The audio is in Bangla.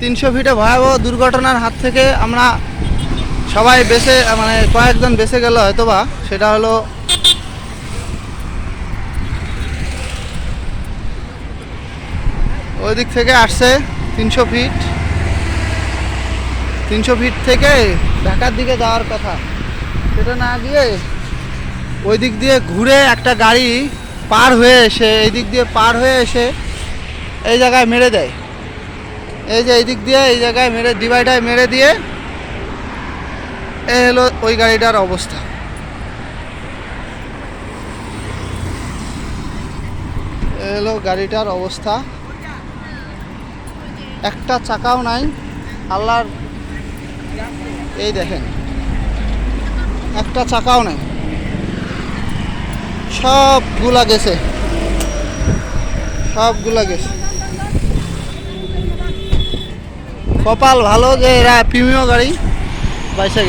তিনশো ফিটে ভয়াবহ দুর্ঘটনার হাত থেকে আমরা সবাই বেঁচে মানে কয়েকজন বেঁচে গেল হয়তোবা, সেটা হলো ওই দিক থেকে আসছে তিনশো ফিট। তিনশো ফিট থেকে ঢাকার দিকে যাওয়ার কথা। সেটা না গিয়ে ওই দিক দিয়ে ঘুরে একটা গাড়ি পার হয়ে এসে, এই দিক দিয়ে পার হয়ে এসে এই জায়গায় মেরে দেয়। এই যে এই দিক দিয়ে, এই জায়গায় মেরে ডিভাইডায় মেরে দিয়ে, এ হলো ওই গাড়িটার অবস্থা। এই হলো গাড়িটার অবস্থা। একটা চাকাও নাই। আল্লাহর এই দেখেন, একটা চাকাও নাই। সবগুলা গেছে। সবগুলা গেছে। কপাল ভালো যে এরা প্রিমিয় গাড়ি বাইসে গেছে।